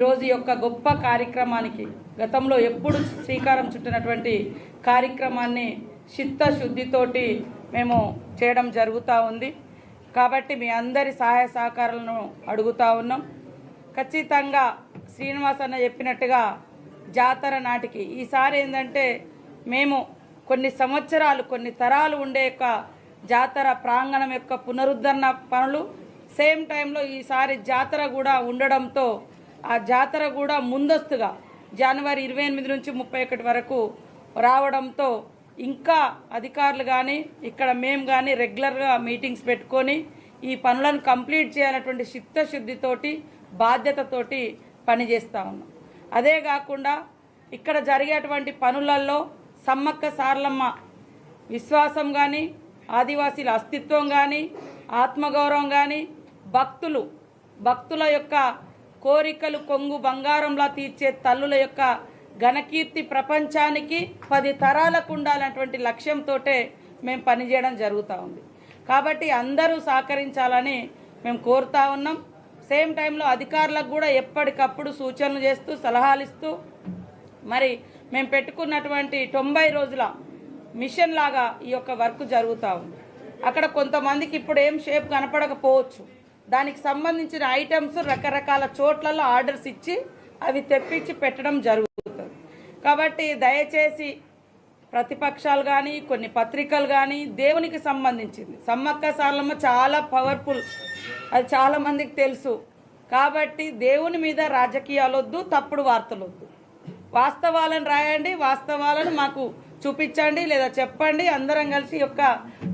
ఈరోజు యొక్క గొప్ప కార్యక్రమానికి గతంలో ఎప్పుడు శ్రీకారం చుట్టినటువంటి కార్యక్రమాన్ని చిత్తశుద్ధితోటి మేము చేయడం జరుగుతూ ఉంది. కాబట్టి మీ అందరి సహాయ సహకారాలను అడుగుతా ఉన్నాం. ఖచ్చితంగా శ్రీనివాస్ అన్న చెప్పినట్టుగా జాతర నాటికి ఈసారి ఏంటంటే మేము కొన్ని సంవత్సరాలు కొన్ని తరాలు ఉండే యొక్క జాతర ప్రాంగణం యొక్క పునరుద్ధరణ పనులు సేమ్ టైంలో ఈసారి జాతర కూడా ఉండడంతో ఆ జాతర కూడా ముందస్తుగా జనవరి ఇరవై ఎనిమిది నుంచి ముప్పై ఒకటి వరకు రావడంతో ఇంకా అధికారులు కానీ ఇక్కడ మేము కానీ రెగ్యులర్గా మీటింగ్స్ పెట్టుకొని ఈ పనులను కంప్లీట్ చేయాలన్నటువంటి చిత్తశుద్ధితోటి బాధ్యతతోటి పనిచేస్తూ ఉన్నాం. అదే కాకుండా ఇక్కడ జరిగేటువంటి పనులలో సమ్మక్క సార్లమ్మ విశ్వాసం కానీ ఆదివాసీల అస్తిత్వం కానీ ఆత్మగౌరవం కానీ భక్తులు భక్తుల యొక్క కోరికలు కొంగు బంగారంలా తీర్చే తల్లుల యొక్క ఘనకీర్తి ప్రపంచానికి పది తరాలకు ఉండాలన్నటువంటి లక్ష్యంతో మేము పనిచేయడం జరుగుతూ ఉంది. కాబట్టి అందరూ సహకరించాలని మేము కోరుతా ఉన్నాం. సేమ్ టైంలో అధికారులకు కూడా ఎప్పటికప్పుడు సూచనలు చేస్తూ సలహాలు ఇస్తూ మరి మేము పెట్టుకున్నటువంటి తొంభై రోజుల మిషన్ లాగా ఈ యొక్క వర్క్ జరుగుతూ ఉంది. అక్కడ కొంతమందికి ఇప్పుడు ఏం షేప్ కనపడకపోవచ్చు. దానికి సంబంధించిన ఐటమ్స్ రకరకాల చోట్లలో ఆర్డర్స్ ఇచ్చి అవి తెప్పించి పెట్టడం జరుగుతుంది. కాబట్టి దయచేసి ప్రతిపక్షాలు కానీ కొన్ని పత్రికలు కానీ దేవునికి సంబంధించింది. సమ్మక్క సార్లమ్మ చాలా పవర్ఫుల్ అది చాలా మందికి తెలుసు. కాబట్టి దేవుని మీద రాజకీయాలు వద్దు తప్పుడు వార్తలు వద్దు. వాస్తవాలను రాయండి వాస్తవాలను మాకు చూపించండి లేదా చెప్పండి. అందరం కలిసి యొక్క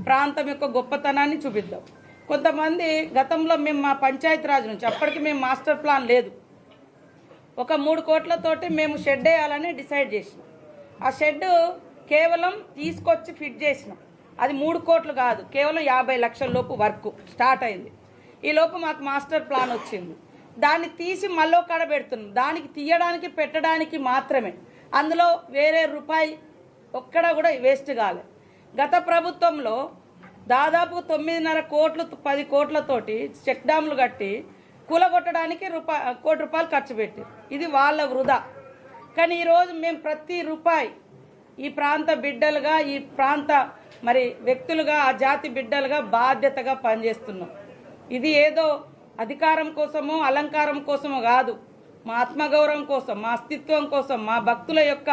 ప్రాంతం యొక్క గొప్పతనాన్ని చూపిద్దాం. కొంతమంది గతంలో మేము మా పంచాయతీరాజ్ నుంచి అప్పటికి మేము మాస్టర్ ప్లాన్ లేదు. ఒక మూడు కోట్లతోటి మేము షెడ్ వేయాలని డిసైడ్ చేసినాం. ఆ షెడ్ కేవలం తీసుకొచ్చి ఫిట్ చేసినాం. అది మూడు కోట్లు కాదు కేవలం యాభై లక్షల లోపు వర్క్ స్టార్ట్ అయింది. ఈ లోపు మాకు మాస్టర్ ప్లాన్ వచ్చింది. దాన్ని తీసి మళ్ళీ కడ పెడుతున్నాం. దానికి తీయడానికి పెట్టడానికి మాత్రమే. అందులో వేరే రూపాయి ఒక్కడ కూడా వేస్ట్ కాలే. గత ప్రభుత్వంలో దాదాపు తొమ్మిదిన్నర కోట్లు పది కోట్లతోటి చెక్ డ్యాములు కట్టి కూలగొట్టడానికి రూపాయి కోటి రూపాయలు ఖర్చు పెట్టి ఇది వాళ్ళ వృధా. కానీ ఈరోజు మేము ప్రతి రూపాయి ఈ ప్రాంత బిడ్డలుగా ఈ ప్రాంత మరి వ్యక్తులుగా ఆ జాతి బిడ్డలుగా బాధ్యతగా పనిచేస్తున్నాం. ఇది ఏదో అధికారం కోసమో అలంకారం కోసమో కాదు. మా ఆత్మగౌరవం కోసం మా అస్తిత్వం కోసం మా భక్తుల యొక్క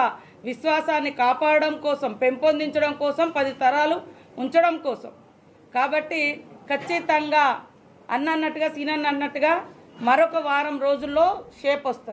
విశ్వాసాన్ని కాపాడడం కోసం పెంపొందించడం కోసం పది తరాలు ఉంచడం కోసం. కాబట్టి ఖచ్చితంగా అన్న అన్నట్టుగా సీనన్న అన్నట్టుగా మరొక వారం రోజుల్లో షేప్ వస్తుంది.